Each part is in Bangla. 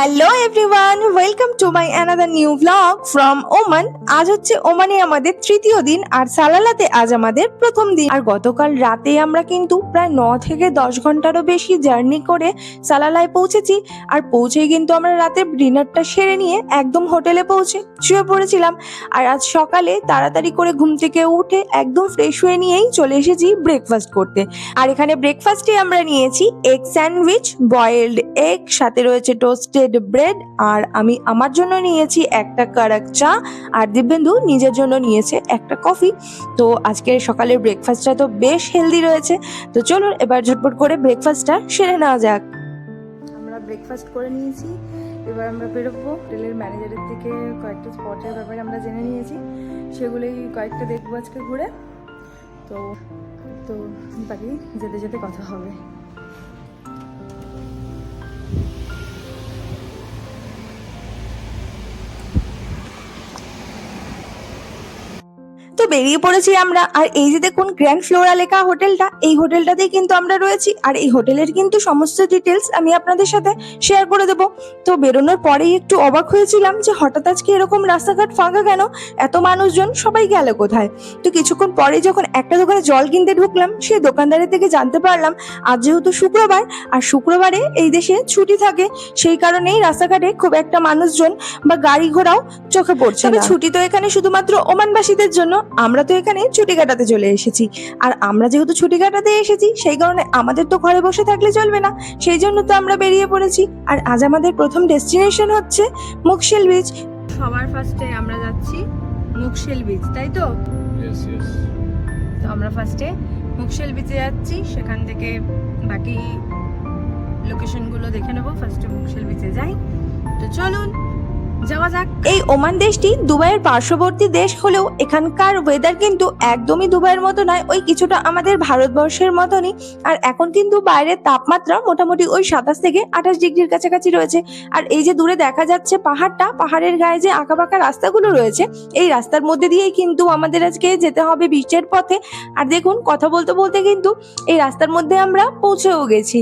Hello everyone welcome to my another new blog from Oman আজ হচ্ছে ওমানে আমাদের তৃতীয় দিন আর সালালাতে আজ আমাদের প্রথম দিন। আর গতকাল রাতে আমরা কিন্তু প্রায় ন থেকে দশ ঘন্টারও বেশি জার্নি করে সালালায় পৌঁছেছি। আর পৌঁছেই কিন্তু আমরা রাতে ডিনারটা সেরে নিয়ে একদম হোটেলে পৌঁছে শুয়ে পড়েছিলাম। আর আজ সকালে তাড়াতাড়ি করে ঘুম থেকে উঠে একদম ফ্রেশ হয়ে নিয়েই চলে এসেছি ব্রেকফাস্ট করতে। আর এখানে ব্রেকফাস্টে আমরা নিয়েছি এগ স্যান্ডউইচ বয়েলড এগ সাথে রয়েছে টোস্টেড ব্রেড আর আমি আমার জন্য নিয়েছি একটা কারাক চা, আর দিব্যেন্দু নিজের জন্য নিয়েছে একটা কফি। তো আজকের সকালের ব্রেকফাস্টটা তো বেশ হেলদি রয়েছে। তো চলুন এবার ঝটপট করে ব্রেকফাস্টটা সেরে নেওয়া যাক। আমরা ব্রেকফাস্ট করে নিয়েছি। এবার আমরা বেরোবো। হোটেলের ম্যানেজারের থেকে কয়েকটা স্পটের ব্যাপারে আমরা জেনে নিয়েছি। সেগুলোই কয়েকটা দেখব আজকে ঘুরে। তো তো বাকি যেতে যেতে কথা হবে। তো বেরিয়ে পড়েছি আমরা। আর এই যে দেখুন গ্র্যান্ড ফ্লোরা লেখা হোটেলটা এই হোটেলটাতেই কিন্তু আমরা রয়েছি। আর এই হোটেলের কিন্তু সমস্ত ডিটেলস আমি আপনাদের সাথে শেয়ার করে দেবো। তো বেরোনোর পরেই একটু অবাক হয়েছিলাম যে হঠাৎ আজকে এরকম রাস্তাঘাট ফাঁকা কেন? এত মানুষজন সবাই গেল কোথায়? তো কিছুক্ষণ পরে যখন একটা দোকানে জল কিনতে ঢুকলাম সে দোকানদারের থেকে জানতে পারলাম আজ যেহেতু শুক্রবার আর শুক্রবারে এই দেশে ছুটি থাকে সেই কারণেই রাস্তাঘাটে খুব একটা মানুষজন বা গাড়ি ঘোড়াও চোখে পড়ছে ছুটি তো এখানে শুধুমাত্র ওমানবাসীদের জন্য আমরা তো এখানে ছুটি কাটাতে চলে এসেছি। আর আমরা যেহেতু ছুটি কাটাতে এসেছি সেই কারণে আমাদের তো ঘরে বসে থাকলে চলবে না। সেই জন্য তো আমরা বেরিয়ে পড়েছি। আর আজ আমাদের প্রথম ডেস্টিনেশন হচ্ছে মুকশেল বিচ সবার ফার্স্টে আমরা যাচ্ছি মুকশেল বিচ তাই তো. তো আমরা ফার্স্টে মুকশেল বিচে যাচ্ছি। সেখান থেকে বাকি লোকেশনগুলো দেখে নেব। ফার্স্টে মুকশেল বিচে যাই। তো চলুন যাওয়া যাক। এই ওমান দেশটি দুবাইয়ের পার্শ্ববর্তী দেশ হলেও এখানকার ওয়েদার কিন্তু একদমই দুবাইয়ের মতো নয়, ওই কিছুটা আমাদের ভারতবর্ষের মতনই। আর এখন কিন্তু বাইরের তাপমাত্রা মোটামুটি ওই সাতাশ থেকে আঠাশ ডিগ্রির কাছাকাছি রয়েছে। আর এই যে দূরে দেখা যাচ্ছে পাহাড়টা, পাহাড়ের গায়ে যে আঁকাবাঁকা রাস্তাগুলো রয়েছে, এই রাস্তার মধ্যে দিয়েই কিন্তু আমাদের আজকে যেতে হবে বিচের পথে। আর দেখুন, কথা বলতে বলতে কিন্তু এই রাস্তার মধ্যে আমরা পৌঁছেও গেছি।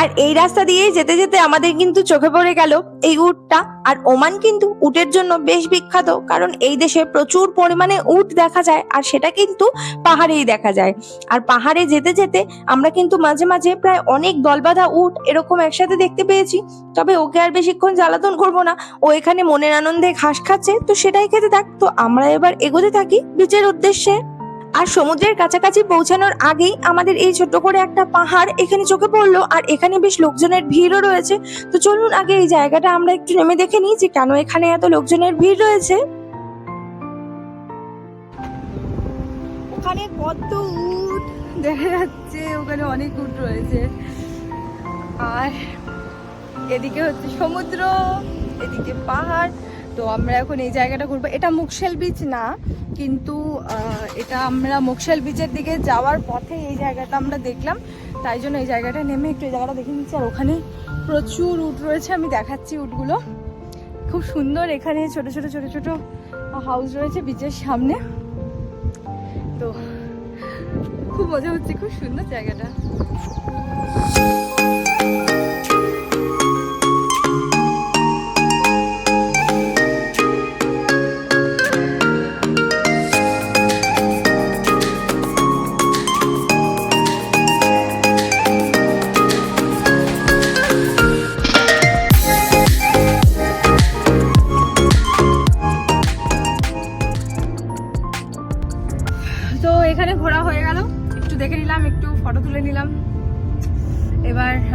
আর এই রাস্তা দিয়ে যেতে যেতে আমাদের কিন্তু চোখে পড়ে গেল এই উটটা। আর ওমান কিন্তু উটের জন্য বেশ বিখ্যাত, কারণ এই দেশে প্রচুর পরিমাণে উট দেখা যায় আর সেটা কিন্তু পাহাড়েই দেখা যায়। আর পাহাড়ে যেতে যেতে আমরা কিন্তু মাঝে মাঝে প্রায় অনেক দলবাঁধা উট এরকম একসাথে দেখতে পেয়েছি। তবে ওকে আর বেশিক্ষণ জ্বালাতন করব না, ও এখানে মনের আনন্দে ঘাস খাচ্ছে, তো সেটাই খেতে থাক। তো আমরা এবার এগোতে থাকি, বিচের উদ্দেশ্যে। আর সমুদ্রের কাছাকাছি পৌঁছানোর আগেই আমাদের এই ছোট্ট করে একটা পাহাড় এখানে চোখে পড়ল, আর এখানে বেশ লোকজনের ভিড়ও রয়েছে। তো চলুন আগে এই জায়গাটা আমরা একটু নেমে দেখে নিই যে কেন এখানে এত লোকজনের ভিড় রয়েছে। ওখানে কত উট দেখা যাচ্ছে, ওখানে অনেক উট রয়েছে। আর এদিকে হচ্ছে সমুদ্র, এদিকে পাহাড় তো আমরা এখন এই জায়গাটা ঘুরবো। এটা মুকশেল বিচ না, কিন্তু এটা আমরা মুকশেল বিচের দিকে যাওয়ার পথে এই জায়গাটা আমরা দেখলাম। তাই জন্য এই জায়গাটা নেমে একটু এই জায়গাটা দেখে নিচ্ছি। আর ওখানে প্রচুর উট রয়েছে, আমি দেখাচ্ছি উটগুলো। খুব সুন্দর এখানে ছোট ছোট ছোট ছোট হাউস রয়েছে বিচের সামনে। তো খুব মজা হচ্ছে, খুব সুন্দর জায়গাটা।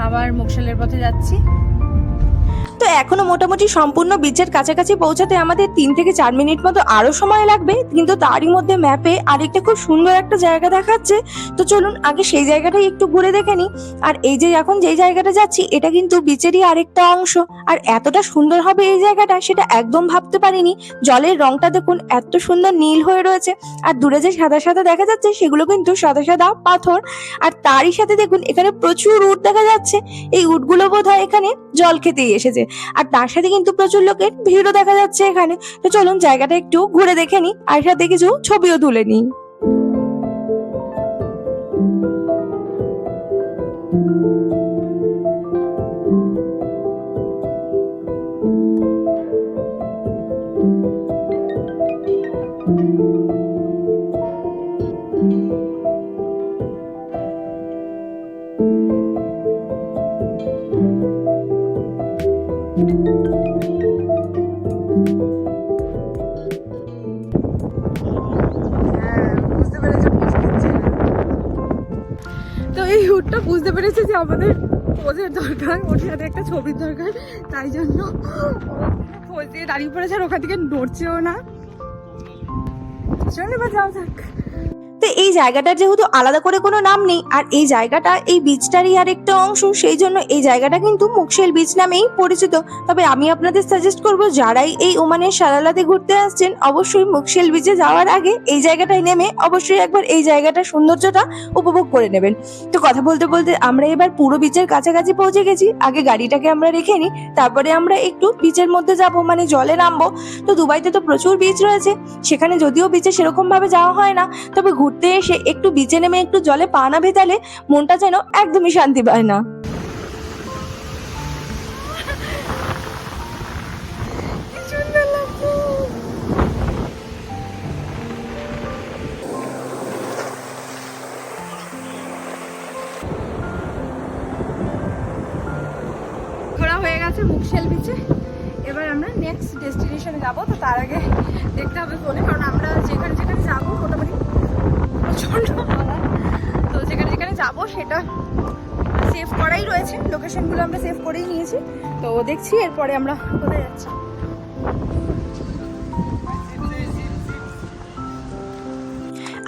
আবার মোকশালের পথে যাচ্ছি। তো এখনও মোটামুটি সম্পূর্ণ বিচের কাছাকাছি পৌঁছাতে আমাদের তিন থেকে চার মিনিট মতো আরও সময় লাগবে, কিন্তু তারই মধ্যে ম্যাপে আরেকটা খুব সুন্দর একটা জায়গা দেখাচ্ছে। তো চলুন আগে সেই জায়গাটাই একটু ঘুরে দেখে নিই। আর এই যে এখন যেই জায়গাটা যাচ্ছি, এটা কিন্তু বিচেরই আরেকটা অংশ। আর এতটা সুন্দর হবে এই জায়গাটা সেটা একদম ভাবতে পারিনি। জলের রংটা দেখুন এত সুন্দর নীল হয়ে রয়েছে। আর দূরে যে সাদা সাদা দেখা যাচ্ছে, সেগুলো কিন্তু সাদা সাদা পাথর। আর তারই সাথে দেখুন এখানে প্রচুর উট দেখা যাচ্ছে। এই উটগুলো বোধ হয় এখানে জল খেতেই এসেছে। আর তার সাথে কিন্তু প্রচুর লোকের ভিড়ও দেখা যাচ্ছে এখানে। তো চলুন জায়গাটা একটু ঘুরে দেখে নিই, আর সাথে কিছু ছবিও তুলে নিই। আমাদের পোজের দরকার, ওর সাথে একটা ছবির দরকার, তাই জন্য পোজ দিয়ে দাঁড়িয়ে পড়েছে আর ওখান থেকে নড়ছেও না। চলে বা যাও যাক। তো এই জায়গাটার যেহেতু আলাদা করে কোনো নাম নেই, আর এই জায়গাটা, এই বিচটারই আর একটা অংশ, সেই জন্য এই জায়গাটা কিন্তু মুকশেল বিচ নামেই পরিচিত। তবে আমি আপনাদের সাজেস্ট করব, যারাই এই ওমানের সালালাতে ঘুরতে আসছেন, অবশ্যই মুকশেল বিচে যাওয়ার আগে এই জায়গাটায় নেমে অবশ্যই একবার এই জায়গাটার সৌন্দর্যটা উপভোগ করে নেবেন। তো কথা বলতে বলতে আমরা এবার পুরো বিচের কাছাকাছি পৌঁছে গেছি। আগে গাড়িটাকে আমরা রেখে নিই, তারপরে আমরা একটু বিচের মধ্যে যাব মানে জলে নামবো। তো দুবাইতে তো প্রচুর বিচ রয়েছে, সেখানে যদিও বিচে সেরকম ভাবে যাওয়া হয় না, তবে ঘুরতে এসে একটু বিচে নেমে একটু জলে পা না ভেতালে মনটা যেন একদমই শান্তি পায় না। বিচে। এবার আমরা নেক্সট ডেস্টিনেশনে যাব, তো তার আগে দেখতে হবে ফোনে কারণ আমরা যেখানে যেখানে যাব, মোটামুটি প্রচণ্ড হাওয়া। তো যেখানে যেখানে যাব সেটা সেভ করাই রয়েছে। লোকেশনগুলো আমরা সেভ করেই নিয়েছি। তো দেখছি, এরপরে আমরা কোথায় যাচ্ছি।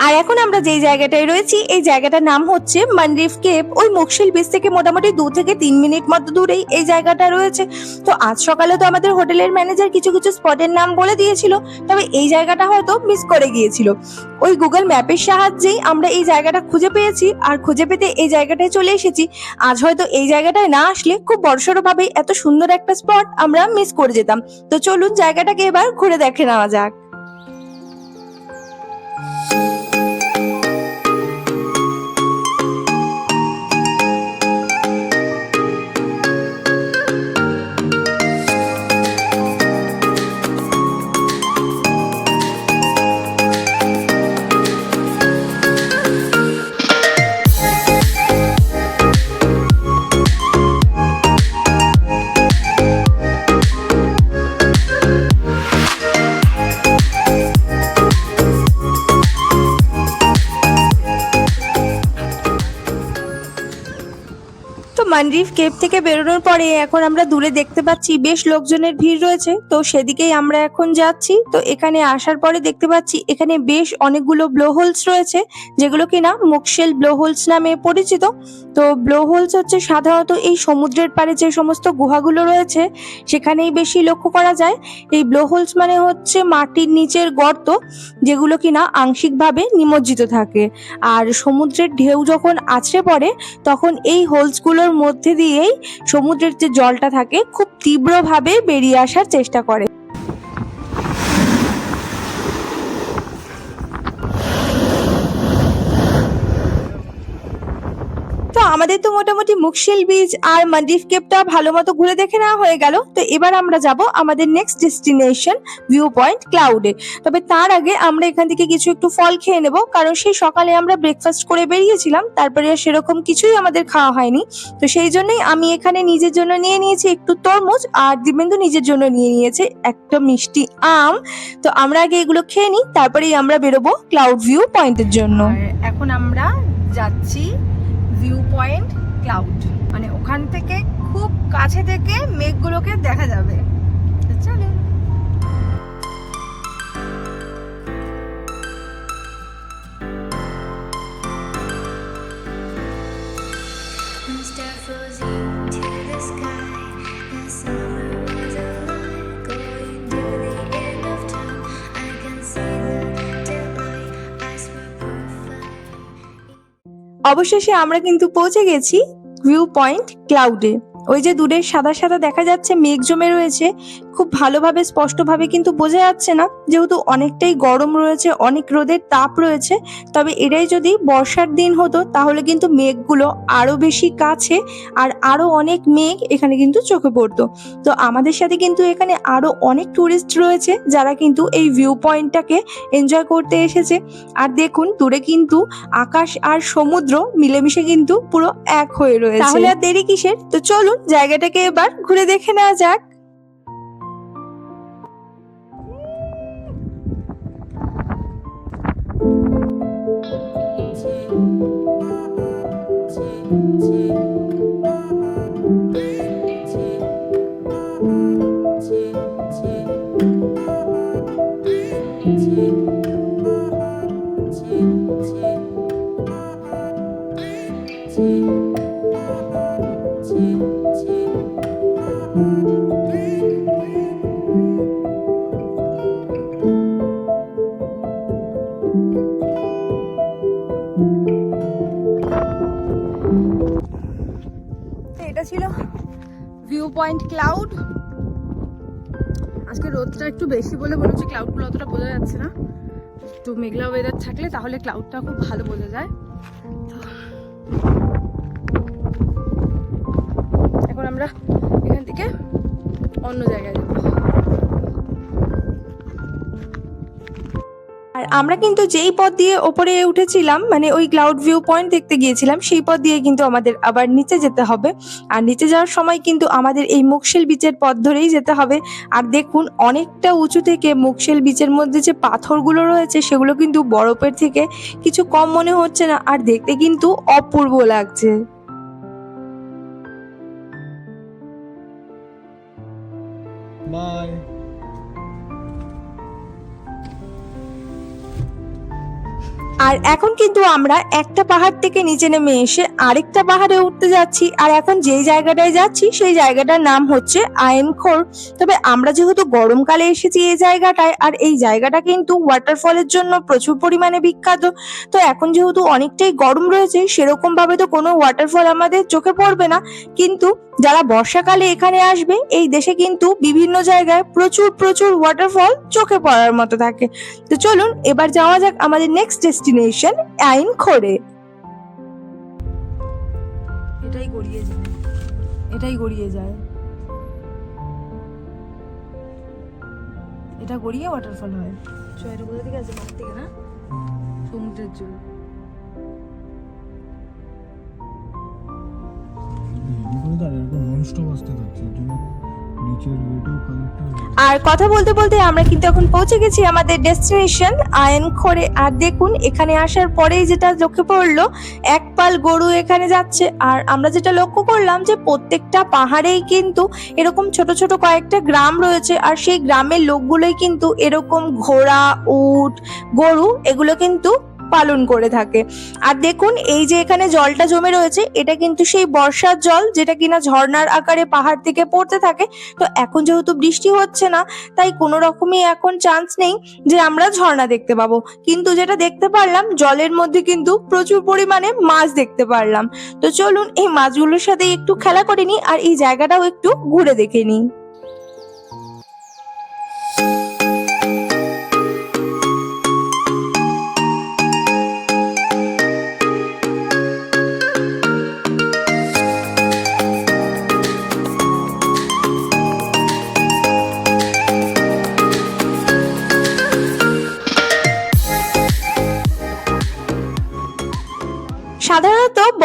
আর এখন আমরা যেই জায়গাটায় রয়েছি, এই জায়গাটার নাম হচ্ছে মানরিফ কেপ ওই মুকশিল বিচ থেকে মোটামুটি দু থেকে তিন মিনিট মতো দূরেই এই জায়গাটা রয়েছে। তো আজ সকালে তো আমাদের হোটেলের ম্যানেজার কিছু কিছু স্পটের নাম বলে দিয়েছিল, তবে এই জায়গাটা হয়তো মিস করে গিয়েছিল। ওই গুগল ম্যাপের সাহায্যেই আমরা এই জায়গাটা খুঁজে পেয়েছি আর খুঁজে পেতে এই জায়গাটায় চলে এসেছি। আজ হয়তো এই জায়গাটায় না আসলে খুব বড়সড় ভাবে এত সুন্দর একটা স্পট আমরা মিস করে যেতাম। তো চলুন জায়গাটাকে এবার ঘুরে দেখে নেওয়া যাক। মানরিফ কেপ থেকে বেরোনোর পরে এখন আমরা দূরে দেখতে পাচ্ছি বেশ লোকজনের ভিড় রয়েছে। তো সেদিকেই আমরা এখন যাচ্ছি। তো এখানে আসার পরে দেখতে পাচ্ছি এখানে বেশ অনেকগুলো ব্লো হোলস রয়েছে, যেগুলো কিনা মুকশেল ব্লো হোলস নামে পরিচিত। তো ব্লো হোলস হচ্ছে সাধারণত এই সমুদ্রের পাড়ে যে সমস্ত গুহাগুলো রয়েছে, সেখানেই বেশি লক্ষ্য করা যায়। এই ব্লো হোলস মানে হচ্ছে মাটির নিচের গর্ত, যেগুলো কিনা আংশিকভাবে নিমজ্জিত থাকে। আর সমুদ্রের ঢেউ যখন আছড়ে পড়ে, তখন এই হোলসগুলোর মধ্যে দিয়েই সমুদ্রের যে জলটা থাকে খুব তীব্রভাবে বেরিয়ে আসার চেষ্টা করে। আমাদের তো মোটামুটি মুকশিল বিচ আর মালদ্বীপ কেপটা ভালো মতো ঘুরে দেখে নেওয়া হয়ে গেল। তো এবার আমরা যাব আমাদের নেক্সট ডেস্টিনেশন ভিউ পয়েন্ট ক্লাউডে তবে তার আগে আমরা এখান থেকে কিছু একটু ফল খেয়ে নেব, কারণ সেই সকালে আমরা ব্রেকফাস্ট করে বেরিয়েছিলাম, তারপরে সেরকম কিছুই আমাদের খাওয়া হয়নি। তো সেই জন্যই আমি এখানে নিজের জন্য নিয়ে নিয়েছি একটু তরমুজ, আর দিবেন্দু নিজের জন্য নিয়ে নিয়েছে একটা মিষ্টি আম। তো আমরা আগে এগুলো খেয়ে নিই, তারপরেই আমরা বেরোবো ক্লাউড ভিউ পয়েন্টের জন্য। এখন আমরা যাচ্ছি পয়েন্ট ক্লাউড মানে ওখান থেকে খুব কাছে থেকে মেঘগুলোকে দেখা যাবে। অবশেষে আমরা কিন্তু পৌঁছে গেছি ভিউ পয়েন্ট ক্লাউডে ওই যে দূরের সাদা সাদা দেখা যাচ্ছে, মেঘ জমে রয়েছে খুব ভালোভাবে, স্পষ্টভাবে কিন্তু বোঝা যাচ্ছে না। যেহেতু অনেকটাই গরম রয়েছে, অনেক রোদের তাপ রয়েছে, তবে এটাই যদি বর্ষার দিন হতো, তাহলে কিন্তু মেঘগুলো আরও বেশি কাছে আর আরও অনেক মেঘ এখানে কিন্তু চোখে পড়তো। তো আমাদের সাথে কিন্তু এখানে আরও অনেক টুরিস্ট রয়েছে, যারা কিন্তু এই ভিউ পয়েন্টটাকে এনজয় করতে এসেছে। আর দেখুন, দূরে কিন্তু আকাশ আর সমুদ্র মিলেমিশে কিন্তু পুরো এক হয়ে রয়েছে। তাহলে আর দেরি কিসের? তো চলুন, জায়গাটাকে এবার ঘুরে দেখে নেওয়া যাক। একটু বেশি বলে মনে হচ্ছে ক্লাউডগুলো অতটা বোঝা যাচ্ছে না। একটু মেঘলা ওয়েদার থাকলে তাহলে ক্লাউডটা খুব ভালো বোঝা যায়। এখন আমরা এখান থেকে অন্য জায়গায় যাব। আর আমরা কিন্তু যেই পথ দিয়ে ওপরে উঠেছিলাম মানে ওই ক্লাউড ভিউ পয়েন্ট দেখতে গিয়েছিলাম, সেই পথ দিয়ে কিন্তু আমাদের আবার নিচে যেতে হবে। আর নিচে যাওয়ার সময় কিন্তু আমাদের এই মুকশেল বিচের পথ ধরেই যেতে হবে। আর দেখুন, অনেকটা উঁচু থেকে মুকশেল বিচের মধ্যে যে পাথরগুলো রয়েছে, সেগুলো কিন্তু বরফের থেকে কিছু কম মনে হচ্ছে না। আর দেখতে কিন্তু অপূর্ব লাগছে। আর এখন কিন্তু আমরা একটা পাহাড় থেকে নিচে নেমে এসে আরেকটা পাহাড়ে উঠতে যাচ্ছি। আর এখন যেই জায়গাটায় যাচ্ছি, সেই জায়গাটার নাম হচ্ছে আয়নখোর তবে আমরা যেহেতু গরমকালে এসেছি এই জায়গাটায়, আর এই জায়গাটা কিন্তু ওয়াটারফলের জন্য প্রচুর পরিমাণে বিখ্যাত। তো এখন যেহেতু অনেকটাই গরম রয়েছে সেরকম ভাবে তো কোনো ওয়াটারফল আমাদের চোখে পড়বে না। কিন্তু যারা বর্ষাকালে এখানে আসবে এই দেশে কিন্তু বিভিন্ন জায়গায় প্রচুর প্রচুর ওয়াটারফল চোখে পড়ার মতো থাকে। তো চলুন এবার যাওয়া যাক আমাদের নেক্সট ডেস্টিনেশন আইন খোরে এটাই গড়িয়ে যায়। এটাই গড়িয়ে যায়। এটা গড়িয়ে ওয়াটারফল হয়। সো এটা কোথা থেকে আছে মাঠ থেকে না? সমুদ্রের জল। আর কথা বলতে বলতে আমরা কিন্তু এখন পৌঁছে গেছি আমাদের ডেস্টিনেশন আয়ন খোরে আর দেখুন, এখানে আসার পরেই যেটা লক্ষ্য পড়ল, এক পাল গরু এখানে যাচ্ছে। আর আমরা যেটা লক্ষ্য করলাম যে প্রত্যেকটা পাহাড়েই কিন্তু এরকম ছোট ছোট কয়েকটা গ্রাম রয়েছে। আর সেই গ্রামের লোকগুলোই কিন্তু এরকম ঘোড়া, উট, গরু, এগুলো কিন্তু পালন করে থাকে। আর দেখুন, এই যে এখানে জলটা জমে রয়েছে, এটা কিন্তু সেই বর্ষার জল যেটা কিনা ঝর্ণার আকারে পাহাড় থেকে পড়তে থাকে। তো এখন যেহেতু বৃষ্টি হচ্ছে না, তাই কোনো রকমই এখন চান্স নেই যে আমরা ঝর্ণা দেখতে পাবো। কিন্তু যেটা দেখতে পারলাম, জলের মধ্যে কিন্তু প্রচুর পরিমাণে মাছ দেখতে পারলাম। তো চলুন, এই মাছগুলোর সাথে একটু খেলা করে নিই, আর এই জায়গাটাও একটু ঘুরে দেখে নিই।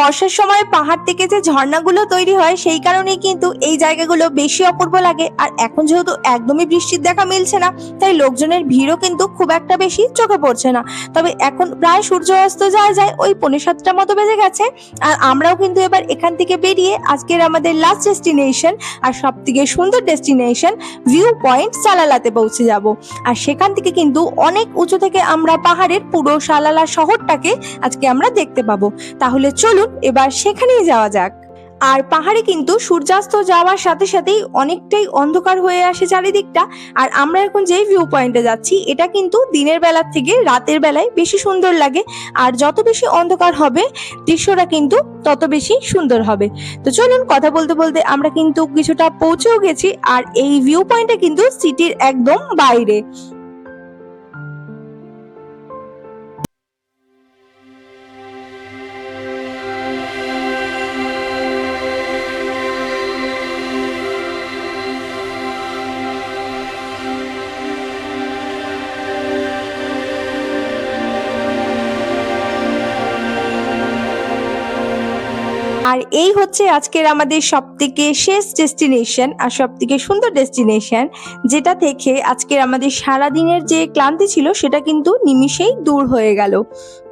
বর্ষার সময় পাহাড় থেকে যে ঝর্ণাগুলো তৈরি হয়, সেই কারণেই কিন্তু এই জায়গাগুলো বেশি অপূর্ব লাগে। আর এখন যেহেতু একদমই বৃষ্টির দেখা মিলছে না, তাই লোকজনের ভিড়ও কিন্তু খুব একটা বেশি চোখে পড়ছে না। তবে এখন প্রায় সূর্য অস্ত যাওয়া যায়, ওই পৌনে সাতটার মতো বেজে গেছে। আর আমরাও কিন্তু এবার এখান থেকে বেরিয়ে আজকের আমাদের লাস্ট ডেস্টিনেশন আর সব থেকে সুন্দর ডেস্টিনেশন ভিউ পয়েন্ট সালালাতে পৌঁছে যাব। আর সেখান থেকে কিন্তু অনেক উঁচু থেকে আমরা পাহাড়ের পুরো সালালা শহরটাকে আজকে আমরা দেখতে পাবো। তাহলে চলুন এবার সেখানেই যাওয়া যাক। আর পাহাড়ে কিন্তু সূর্যাস্ত যাওয়ার সাথে সাথেই অনেকটাই অন্ধকার হয়ে আসে চারিদিকটা। আর আমরা এখন যেই ভিউ পয়েন্টে যাচ্ছি, এটা কিন্তু দিনের বেলার থেকে রাতের বেলায় বেশি সুন্দর লাগে। আর যত বেশি অন্ধকার হবে, দৃশ্যটা কিন্তু তত বেশি সুন্দর হবে। তো চলুন কথা বলতে বলতে আমরা কিন্তু কিছুটা পৌঁছেও গেছি। আর এই ভিউ পয়েন্টটা কিন্তু সিটির একদম বাইরে। আর এই হচ্ছে আজকের আমাদের সব থেকে শেষ ডেস্টিনেশন আর সব থেকে সুন্দর ডেস্টিনেশন, যেটা থেকে আজকের আমাদের সারা দিনের যে ক্লান্তি ছিল সেটা কিন্তু নিমিষেই দূর হয়ে গেল।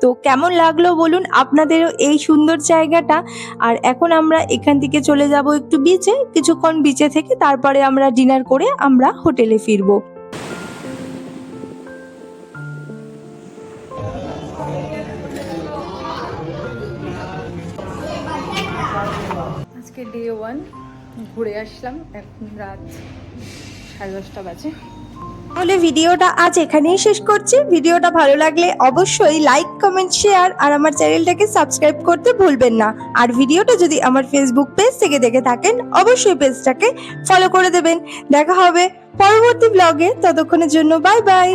তো কেমন লাগল বলুন আপনাদেরও এই সুন্দর জায়গাটা। আর এখন আমরা এখান থেকে চলে যাব একটু বিচে কিছুক্ষণ বিচে থেকে তারপরে আমরা ডিনার করে আমরা হোটেলে ফিরবো। আজকে ডে ওয়ান ঘুরে আসলাম এখন রাত সাড়ে দশটা বাজে। তাহলে ভিডিওটা আজ এখানেই শেষ করছি। ভিডিওটা ভালো লাগলে অবশ্যই লাইক কমেন্ট শেয়ার আর আমার চ্যানেলটাকে সাবস্ক্রাইব করতে ভুলবেন না। আর ভিডিওটা যদি আমার ফেসবুক পেজ থেকে দেখে থাকেন, অবশ্যই পেজটাকে ফলো করে দেবেন। দেখা হবে পরবর্তী ব্লগে ততক্ষণের জন্য বাই বাই